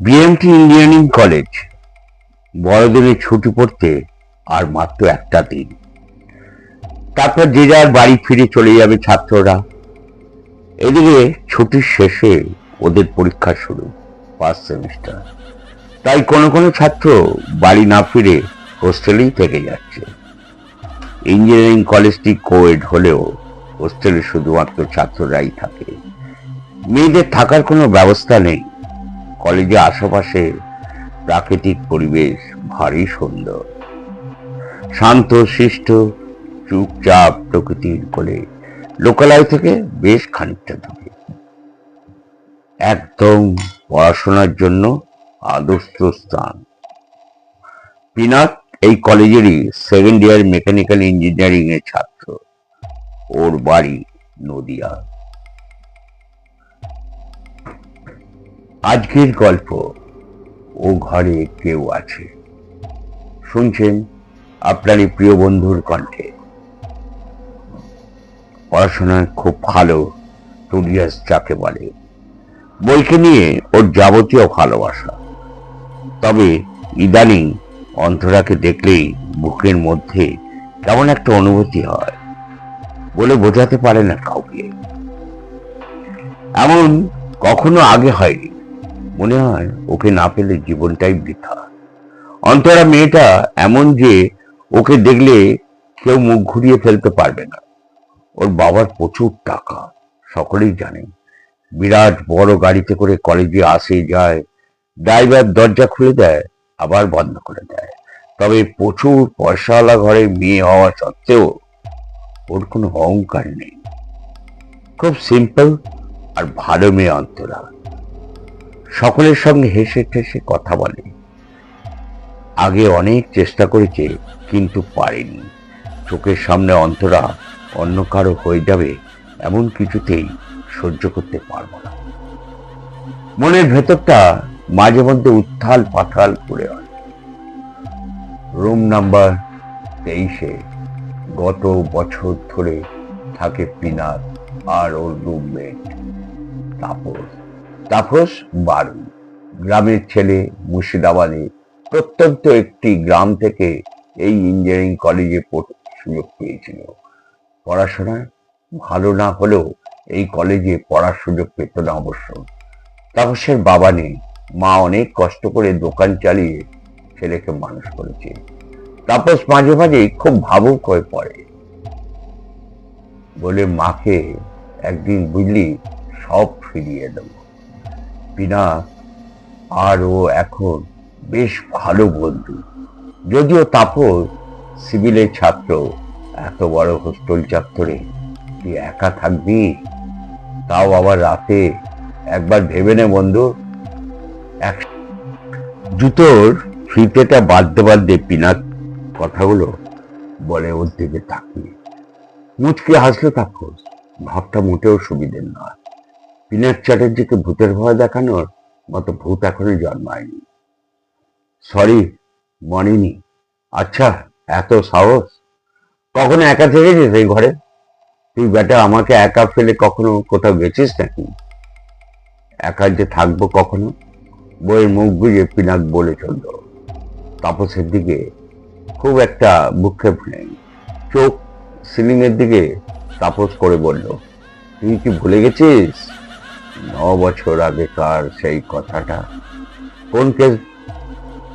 BMT engineering college বড়দিনে ছুটি পড়তে আর মাত্র একটা দিন। তারপর যে যার বাড়ি ফিরে চলে যাবে ছাত্ররা। এদিকে ছুটির শেষে ওদের পরীক্ষা শুরু ফার্স্ট সেমিস্টার তাই কোনো কোনো ছাত্র বাড়ি না ফিরে হোস্টেলেই থেকে যাচ্ছে। ইঞ্জিনিয়ারিং কলেজটি কোয়েড হলেও হোস্টেলে শুধুমাত্র ছাত্ররাই থাকে। মেয়েদের থাকার কোনো ব্যবস্থা নেই। কলেজে আশেপাশে প্রাকৃতিক পরিবেশ ভারী সুন্দর। শান্ত, শিষ্ট, চুপচাপ প্রকৃতির কোলে। লোকালয় থেকে বেশ খানিকটা দূরে। একদম পড়াশোনার জন্য আদর্শ স্থান। পিনাক এই কলেজেরই সেকেন্ড ইয়ার মেকানিক্যাল ইঞ্জিনিয়ারিং এর ছাত্র। ওর বাড়ি নদিয়া। আজকের গল্প। ও ঘরে কেউ আছে। শুনছেন আপনারই প্রিয় বন্ধুর কণ্ঠে। পড়াশোনায় খুব ভালো টুরিয়াস যাকে বলে। বইকে নিয়ে ওর যাবতীয় ভালোবাসা। তবে ইদানিং অন্তরাকে দেখলেই বুকের মধ্যে কেমন একটা অনুভূতি হয় বলে বোঝাতে পারে না কাউকে। এমন কখনো আগে হয়নি। মনে হয় ওকে না পেলে জীবনটাই বৃথা। অন্তরা মেয়েটা এমন যে ওকে দেখলে কেউ মুখ ঘুরিয়ে ফেলতে পারবে না। ওর বাবার প্রচুর টাকা, সকলেই জানে। বিরাট বড় গাড়িতে করে কলেজে আসে, যায়। ড্রাইভার দরজা খুলে দেয়, আবার বন্ধ করে দেয়। তবে প্রচুর পয়সাওয়ালা ঘরে মেয়ে হওয়া সত্ত্বেও ওর কোনো অহংকার নেই। খুব সিম্পল আর ভালো মেয়ে অন্তরা। সকলের সঙ্গে হেসে ঠেসে কথা বলে। আগে অনেক চেষ্টা করেছে, কিন্তু পারেনি। চোখের সামনে অন্তরা অন্য কারও হয়ে যাবে এমন কিছুতেই সহ্য করতে পারব না। মনের ভেতরটা মাঝে মধ্যে উত্থাল পাথাল করে হয় রুম নাম্বার তেইশে গত বছর ধরে থাকে পিনাক আর ওর রুমমেট তাপস। তাপস বারু গ্রামের ছেলে মুর্শিদাবাদে প্রত্যন্ত একটি গ্রাম থেকে এই ইঞ্জিনিয়ারিং কলেজে পড়তে সুযোগ পেয়েছিল। পড়াশোনায় ভালো না হলেও এই কলেজে পড়ার সুযোগ পেত না অবশ্য। তাপসের বাবা নেই। মা অনেক কষ্ট করে দোকান চালিয়ে ছেলেকে মানুষ করেছে। তাপস মাঝে মাঝে খুব ভাবুক হয়ে পড়ে। বলে মাকে একদিন বুঝলি সব ফিরিয়ে দেব। বিনা আর ও এখন বেশ ভালো বন্ধু। যদিও তাপস সিভিলের ছাত্র, এত বড় হোস্টেল চত্বরে তুই একা থাকবি? তাও আবার রাতে একবার ভেবে নে বন্ধু। এক জুতোর ফিতেটা বাঁধতে বাঁধতে পিনাক কথাগুলো বলে ওর দিকে তাকিয়ে। মুচকে হাসলো তাপস ভাবটা মোটেও সুবিধের নয়। পিনাক চ্যাটার্জিকে ভূতের ভয় দেখানোর মতো ভূত এখনও জন্মায়নি সরি মনেনি আচ্ছা এত সাহস? কখনো একা থেকেছিস এই ঘরে? তুই বেটা, আমাকে একা ফেলে কখনো কোথাও গেছিস নাকি? একা যে থাকব কখনো? বইয়ের মুখ বুঝে পিনাক বলে চলল। তাপসের দিকে খুব একটা বুক্ষেপ নেই। চোখ সিলিং এর দিকে তাপস করে বলল, তুই কি ভুলে গেছিস? ন বছর আগেকার সেই কথাটা। কোন কেস?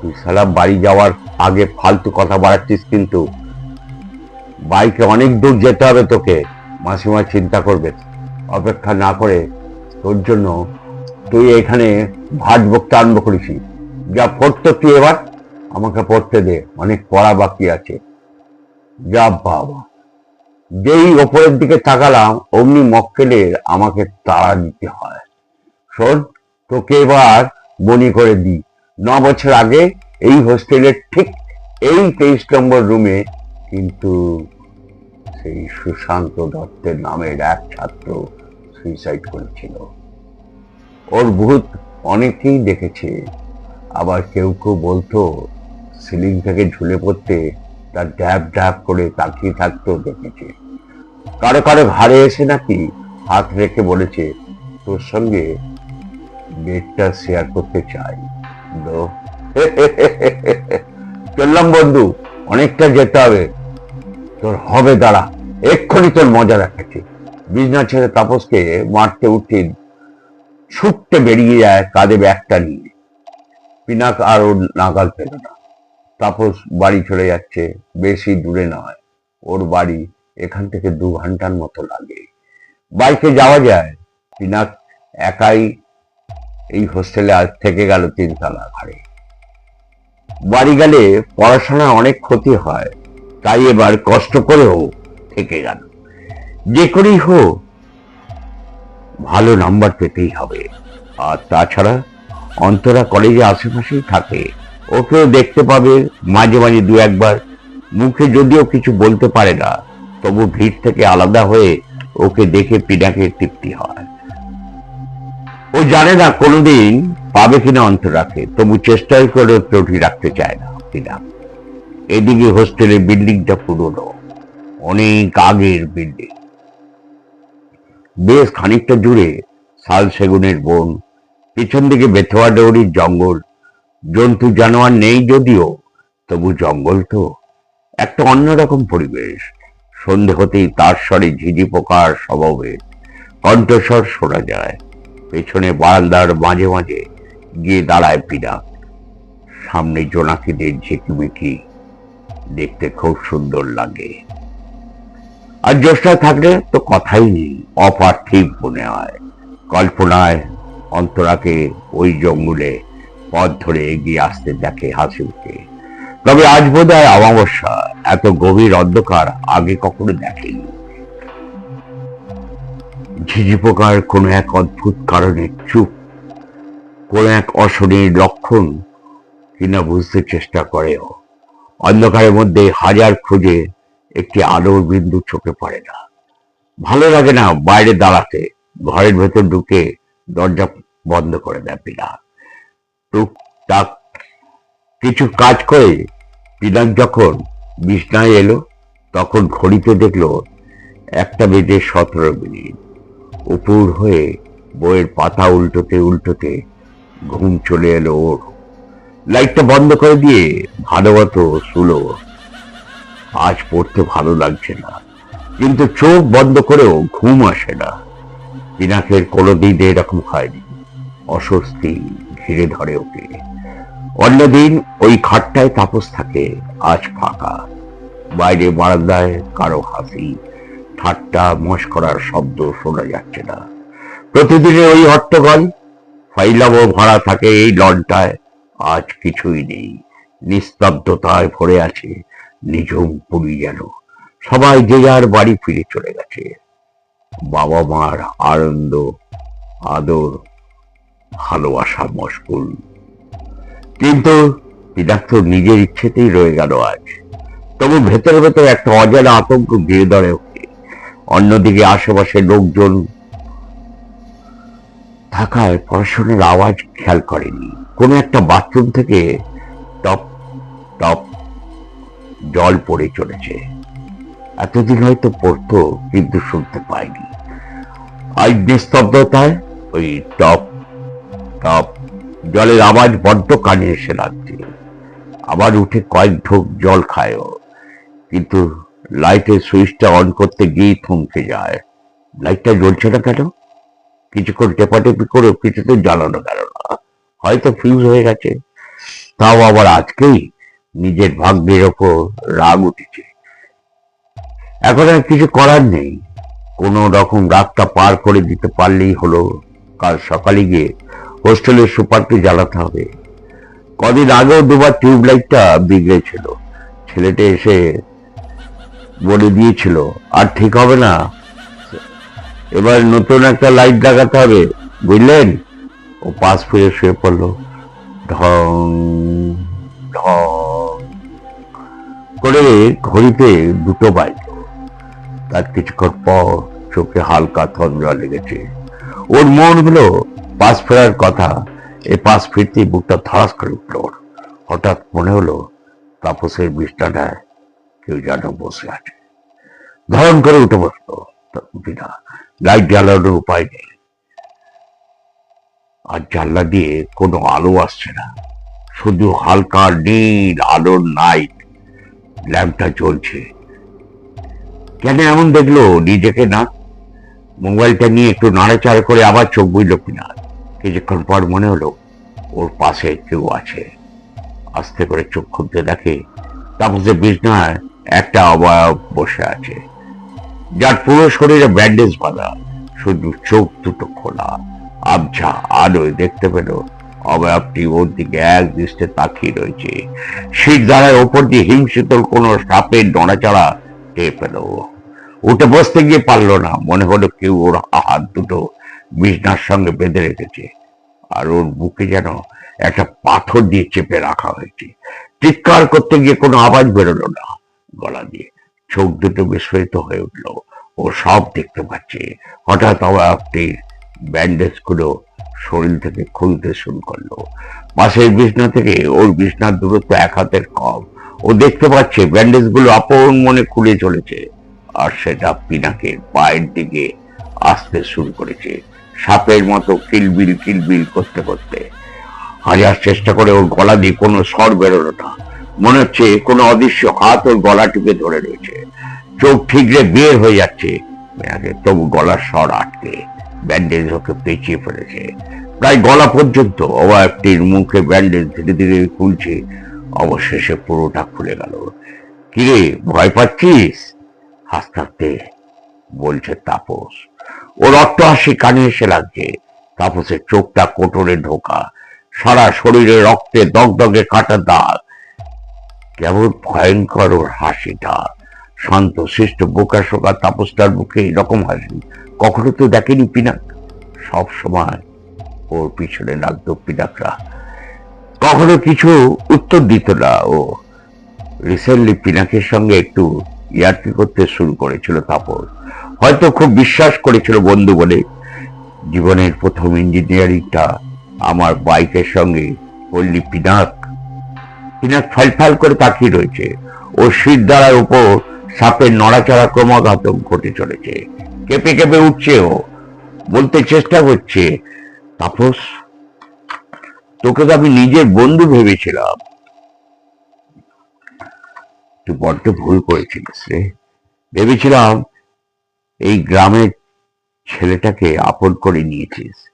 তুই সালা বাড়ি যাওয়ার আগে ফালতু কথা বাড়াচ্ছিস কিন্তু। বাইকে অনেক দূর যেতে হবে তোকে মাসিমা চিন্তা করবে। অপেক্ষা না করে তোর জন্য তুই এখানে ভাট বকতে আরম্ভ করেছি। যা পড়তো তুই এবার আমাকে পড়তে দে, অনেক পড়া বাকি আছে। যা বাবা। যেই ওপরের দিকে তাকালাম, অমনি মক্কেলের আমাকে তাড়া দিতে হয়। শোন, তোকে এবার বনি করে দিই। ন বছর আগে এই হোস্টেলের ঠিক এই তেইশ নম্বর রুমে কিন্তু সেই সুশান্ত দত্তের নামের এক ছাত্র সুইসাইড করেছিল। ওর ভূত অনেকেই দেখেছে। আবার কেউ কেউ বলতো, সিলিং থেকে ঝুলে পড়তে তার ড্যাব ড্যাব করে তাকিয়ে থাকতো দেখেছে। কারও কারও ঘাড়ে এসে নাকি হাত রেখে বলেছে, তোর সঙ্গে বেডটা শেয়ার করতে চাই। চললাম বন্ধু, অনেকটা যেতে হবে। তোর হবে, দাঁড়া, এক্ষুনি তোর মজা দেখাচ্ছি। বিজনা ছেড়ে তাপসকে মারতে উঠতে ছুটতে বেরিয়ে যায় কাঁধে ব্যাগটা নিয়ে। পিনাক আর ওর নাগাল পেল না। তাপস বাড়ি চলে যাচ্ছে, বেশি দূরে নয়। ওর বাড়ি এখান থেকে দু ঘণ্টার মতো লাগে। বাইকে যাওয়া যায়। পিনাক একাই এই হোস্টেলে আজ থেকে গেল তিনতলা ঘরে। বাড়ি গেলে পড়াশোনা অনেক ক্ষতি হয়, তাই এবার কষ্ট করেও থেকে গেল। যে করেই হোক, ভালো নাম্বার পেতেই হবে। আর তাছাড়া অন্তরা কলেজে আশেপাশেই থাকে। ওকেও দেখতে পাবে মাঝে মাঝে দু একবার। মুখে যদিও কিছু বলতে পারে না, তবু ভিড় থেকে আলাদা হয়ে ওকে দেখে পিনাকে তৃপ্তি হয়। ও জানে না কোনোদিন পাবে কিনা অন্তরাকে, তবু চেষ্টাই করে ত্রুটি রাখতে চায় না পিনা। এদিকে হোস্টেলের বিল্ডিংটা পুরনো, অনেক আগের বিল্ডিং। বেশ খানিকটা জুড়ে শাল সেগুনের বন, পিছন দিকে বেথোয়া ডৌরির জঙ্গল জন্তু, জানোয়ার নেই যদিও, তবু জঙ্গল তো একটা অন্যরকম পরিবেশ। সন্ধে হতেই তার স্বরে ঝিঝি পোকার স্বভাবে কণ্ঠস্বর শোনা যায়। পেছনে বারান্দার মাঝে মাঝে গিয়ে দাঁড়ায় পিনা সামনে জোনাকিদের ঝিকিমিকি দেখতে খুব সুন্দর লাগে। আর জ্যোৎস্না থাকলে তো কথাই নেই, অপার্থিব মনে হয়। কল্পনায় অন্তরাকে ওই জঙ্গলে পথ ধরে এগিয়ে আসতে দেখে হাসি উঠে। তবে আজ বোধ হয় অমাবস্যা, এত গভীর অন্ধকার আগে কখনো দেখেনি। ঝিঝি পোকার কোনো এক অদ্ভুত কারণে চুপ, কোনো এক অশনির লক্ষণ কিনা বুঝতে চেষ্টা করেও। অন্ধকারের মধ্যে হাজার খুঁজে একটি আলোর বিন্দু চোখে পড়ে না। ভালো লাগে না বাইরে দাঁড়াতে, ঘরের ভেতর ঢুকে দরজা বন্ধ করে দেয় পিনা টুকটাক কিছু কাজ করে পিনাক যখন বিছনায় এলো, তখন ঘড়িতে দেখল একটা বেজে সতেরো মিনিট। উপুর হয়ে বইয়ের পাতা উল্টোতে উল্টোতে ঘুম চলে এলো ওর। লাইটটা বন্ধ করে দিয়ে ভালোমতো শুলো। আজ পড়তে ভালো লাগছে না, কিন্তু চোখ বন্ধ করেও ঘুম আসে না। পিনাকের কোনোদিন এরকম হয়নি। অস্বস্তি। ঘিরে ধরে ওকে। অন্যদিন ওই খাটটায় তাপস থাকে, আজ ফাঁকা। বাইরে বারান্দায় কারও হাসি, ঠাট্টা মস্করার শব্দ শোনা যাচ্ছে না। প্রতিদিনের ওই হট্টগোল ফাইলামও ভরা থাকে এই লনটায়, আজ কিছুই নেই। নিস্তব্ধতায় ভরে আছে নিঝুম পুরী যেন। সবাই যে যার বাড়ি ফিরে চলে গেছে। বাবা মার আনন্দ, আদর ভালোবাসা মশগুল। কিন্তু পিতাক নিজের ইচ্ছেতেই রয়ে গেল আজ। তবু ভেতরে ভেতরে একটা অজানা আতঙ্ক ঘিরে ধরে ওকে। অন্যদিকে আশেপাশে লোকজন থাকায় পড়াশোনার আওয়াজ খেয়াল করেনি। কোনো একটা বাথরুম থেকে টপ টপ জল পড়ে চলেছে। এতদিন হয়তো পড়তো, কিন্তু শুনতে পাইনি। আজ নিস্তব্ধতায় ওই টপ জলের আওয়াজ বড্ড কানে এসে লাগছে। আবার উঠে কয়েক ঢোক জল খায় কিন্তু লাইটের সুইচটা অন করতে গিয়ে থমকে যায়। লাইটটা জ্বলছে না কেন? কিছুক্ষণ টেপাটেপি করে কিছুতে জ্বালানো গেল না। হয়তো ফিউজ হয়ে গেছে। তাও আবার আজকেই নিজের ভাগ্যের ওপর রাগ উঠেছে। এখন আর কিছু করার নেই। কোনো রকম রাতটা পার করে দিতে পারলেই হলো। কাল সকালে গিয়ে হোস্টেলের সুপারকে জ্বালাতে হবে। কদিন আগেও দুবার টিউব লাইটটা বিগড়েছিল। ছেলেটা এসে বলে দিয়েছিল, আর ঠিক হবে না। এবার নতুন একটা লাইট লাগাতে হবে। বুঝলেন? ও পাশ ফিরে শুয়ে পড়ল। ঢং ঢং করে ঘড়িতে দুটো বাজলো। তার কিছুক্ষণ পর চোখে হালকা তন্দ্রা লেগেছে। ওর মন হলো পাশ ফেরার কথা, এ পাশ ফিরতে বুকটা ধরাস করে উঠল ওর। হঠাৎ মনে হলো, তাপসের বিছনাটায় কেউ যেন বসে আছে। ধরন করে উঠে বসল। বিনা লাইট জ্বালানোর উপায় নেই। আর জানলা দিয়ে কোনো আলো আসছে না। শুধু হালকা নীল আলোর নাইট ল্যাম্পটা চলছে কেন এমন দেখল নিজেকে না? মোবাইলটা নিয়ে একটু নাড়াচাড়া করে আবার চোখ বুঝল কিনা? কিছুক্ষণ পর মনে হলো, ওর পাশে কেউ আছে। আস্তে করে চোখ খুলতে দেখে তাপসে বিছনায় একটা অবয়ব বসে আছে, যার পুরো শরীরে ব্যান্ডেজ বাঁধা, শুধু চোখ দুটো খোলা। আবঝা আলোয় দেখতে পেল অবয়বটি ওর দিকে এক দৃষ্টে তাকিয়ে রয়েছে। শীত দ্বারার ওপর দিয়ে হিমশীতল কোনো সাপের নড়াচড়া টের পেল। উঠে বসতে গিয়ে পারল না, মনে হলো কেউ ওর হাত দুটো বিছনার সঙ্গে বেঁধে রেখেছে। আর ওর বুকে যেন একটা পাথর দিয়ে চেপে রাখা হয়েছে। চিৎকার করতে গিয়ে কোনো আওয়াজ বেরোলো না। গলা দিয়ে চোখ দুটো বিস্ফোরিত হয়ে উঠল। ও সব দেখতে পাচ্ছে। হঠাৎ অবয়বটির ব্যান্ডেজগুলো শরীর থেকে খুলতে শুরু করল। পাশের বিছনা থেকে ওর বিছনার দূরত্ব এক হাতের কম। ও দেখতে পাচ্ছে ব্যান্ডেজগুলো আপন মনে খুলে চলেছে। আর সেটা পিনাকের পায়ের দিকে আসতে শুরু করেছে। সাপের মতো কিলবিল কিলবিল করতে করতে। হাজার চেষ্টা করে ওর গলা দিয়ে কোনো স্বর বেরোলো না। মনে হচ্ছে কোনো অদৃশ্য হাত ওর গলা টিপে ধরে রয়েছে। চোখ ঠিকরে বের হয়ে যাচ্ছে। মেয়াকে তবু গলার স্বর আটকে। ব্যান্ডেজ ওকে পেঁচিয়ে ফেলেছে। প্রায় গলা পর্যন্ত অবয়বটির মুখে ব্যান্ডেজ ধীরে ধীরে খুলছে। অবশেষে পুরোটা খুলে গেল। কিরে, ভয় পাচ্ছিস? হাসতে হাসতে বলছে তাপস। ওর হাসি কানে এসে লাগছে। তাপসের চোখটা কোটরে ঢোকা। সারা শরীরে রক্তে দগদগে কাটা দাগ। কেমন ভয়ঙ্কর ওর হাসিটা। শান্ত শিষ্ট বোকা শোকা তাপসটার মুখে এরকম হাসি কখনো তো দেখেনি পিনাক। সব সময় ওর পিছনে লাগতো পিনাকরা। কখনো কিছু উত্তর দিত না ও। রিসেন্টলি পিনাকের সঙ্গে একটু ইয়ার্কি করতে শুরু করেছিল তাপস। হয়তো খুব বিশ্বাস করেছিল বন্ধু বলে, জীবনের প্রথম ইঞ্জিনিয়ারিংটা আমার বাইকের সঙ্গে পল্লী পিনাক। পিনাক ফাল ফাল করে তাকিয়ে রয়েছে। ও শীত দ্বারার উপর সাপের নড়াচড়া ক্রমাগত ঘটে চলেছে। কেঁপে কেঁপে উঠছে ও। বলতে চেষ্টা করছে তাপস, তোকে তো আমি নিজের বন্ধু ভেবেছিলাম। তুই বড্ড ভুল করেছিলিস রে। ভেবেছিলাম এই গ্রামের ছেলেটাকে আপন করে নিয়েছিস।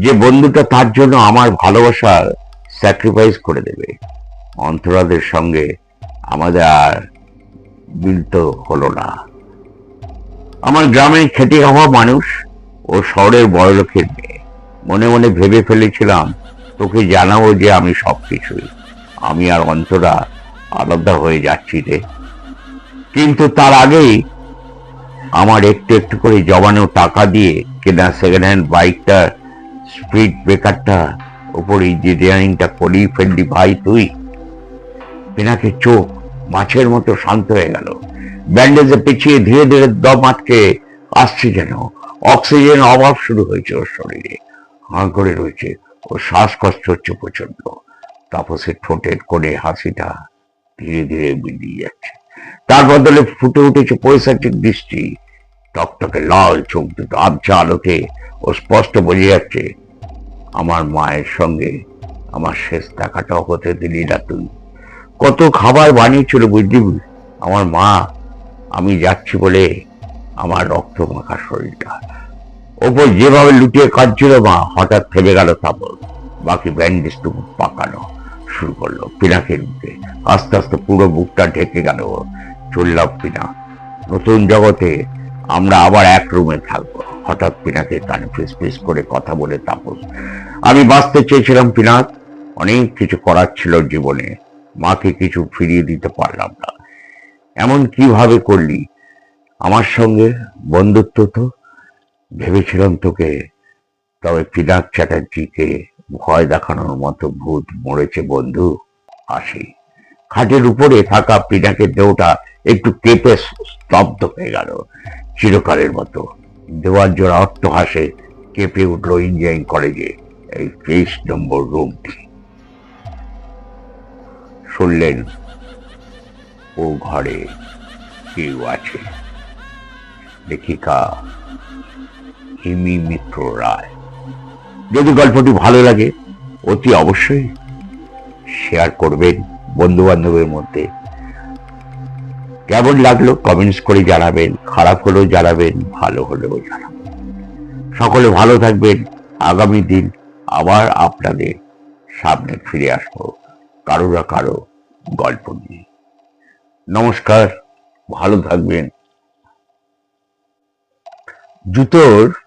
যে বন্ধুটা তার জন্য আমার ভালোবাসা স্যাক্রিফাইস করে দেবে। অন্তরাদের সঙ্গে আমাদের আর মিলত হলো না। আমার গ্রামে খেটে হওয়া মানুষ ও শহরের বড় লোকের মেয়ে। মনে মনে ভেবে ফেলেছিলাম, তোকে জানাব যে আমি সবকিছুই। আমি আর অন্তরা আলাদা হয়ে যাচ্ছি রে। কিন্তু তার আগেই আমার একটু একটু করে জমানো টাকা দিয়ে কেনা সেকেন্ড হ্যান্ড বাইকটা স্পিড ব্রেকারটা ওপর ইঞ্জিনিয়ারিংটা করিয়ে ফেললি ভাই তুই। পিনাকে চোখ মাছের মতো শান্ত হয়ে গেল। ব্যান্ডেজে পিছিয়ে ধীরে ধীরে দম আটকে আসছে যেন। অক্সিজেন অভাব শুরু হয়েছে ওর শরীরে। হাঁ করে রয়েছে। ওর শ্বাসকষ্ট হচ্ছে প্রচণ্ড তাপসের ঠোঁটের কোণে হাসিটা ধীরে ধীরে মিলিয়ে যাচ্ছে। তার বদলে ফুটে উঠেছে পৈশাচিক দৃষ্টি। টকটকে লাল চোখ দুটো আবছা আলোতে ও স্পষ্ট বোঝা যাচ্ছে, আমার মায়ের সঙ্গে আমার শেষ দেখাটাও হতে দিলি না তুই। কত খাবার বানিয়েছিল বুঝলি? আমার মা, আমি যাচ্ছি বলে আমার রক্ত মাখা শরীরটা। ওপর যেভাবে লুটিয়ে কাঁদছিল মা, হঠাৎ থেমে গেল তাপর বাকি ব্যান্ডেজটুকু পাকানো। শুরু করল। পিনাকের মুখে আস্তে আস্তে পুরো বুকটা ঢেকে গেল। চললাম পিনা নতুন জগতে আমরা আবার এক রুমে থাকব। হঠাৎ পিনাকে কানে ফিস ফিস করে কথা বলে তাপস আমি বাঁচতে চেয়েছিলাম পিনাক অনেক কিছু করার ছিল জীবনে। মাকে কিছু ফিরিয়ে দিতে পারলাম না। এমন কীভাবে করলি? আমার সঙ্গে বন্ধুত্ব তো? ভেবেছিলাম তোকে। তবে পিনাক চ্যাটার্জিকে ভয় দেখানোর মতো ভূত মরেছে বন্ধু। আসি। খাটের উপরে থাকা পিনাকের দেহটা একটু কেঁপে স্তব্ধ হয়ে গেল, চিরকালের মতো। দেওয়ার জোড়া অট্ট কেঁপে উঠল ইঞ্জিনিয়ারিং কলেজে, এই তেইশ নম্বর রুমটি। শুনলেন, ও ঘরে কেউ আছে? লেখিকা হিমি মিত্র রায়। যদি গল্পটি ভালো লাগে, অতি অবশ্যই শেয়ার করবেন বন্ধু বান্ধবের মধ্যে। কেমন লাগল কমেন্টস করে জানাবেন, খারাপ হলেও জানাবেন, ভালো হলেও জানাবেন। সকলে ভালো থাকবেন, আগামী দিন আবার আপনাদের সামনে ফিরে আসব, কারও না কারও গল্প নিয়ে। নমস্কার, ভালো থাকবেন। জুতোর